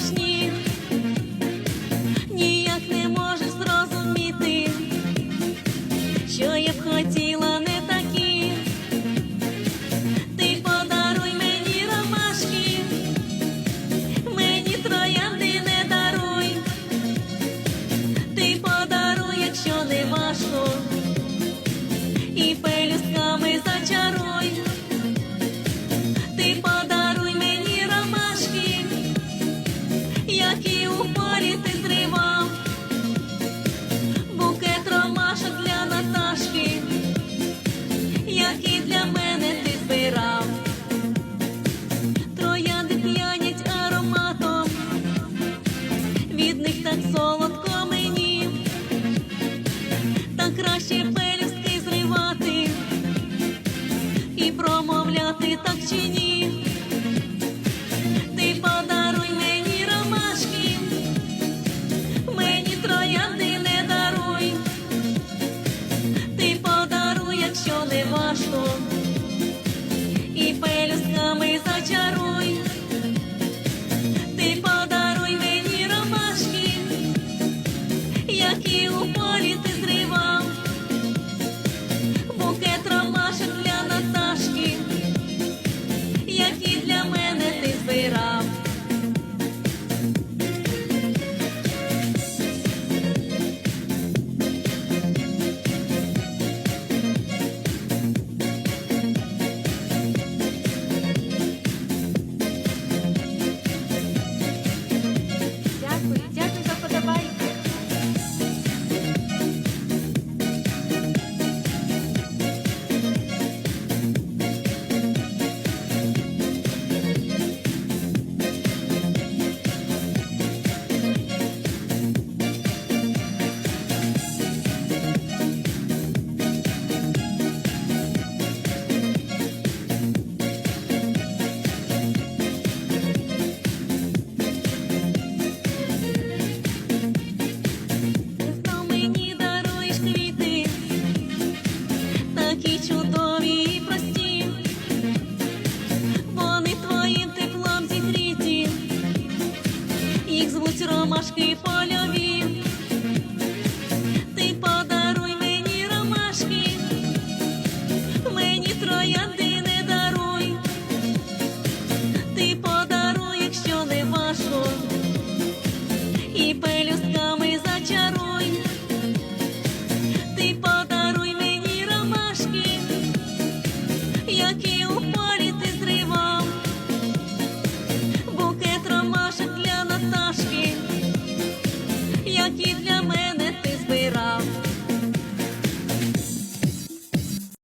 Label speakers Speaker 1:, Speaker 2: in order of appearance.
Speaker 1: сніг, ніяк не можеш зрозуміти, що я б хотів. які у парі ти зривав, букет ромашок для Наташки, які для мене ти збирав, троянди п'янять ароматом, від них так солодко мені, та краще пелюстки зривати. І промовляти так чи ні. ромашки поля.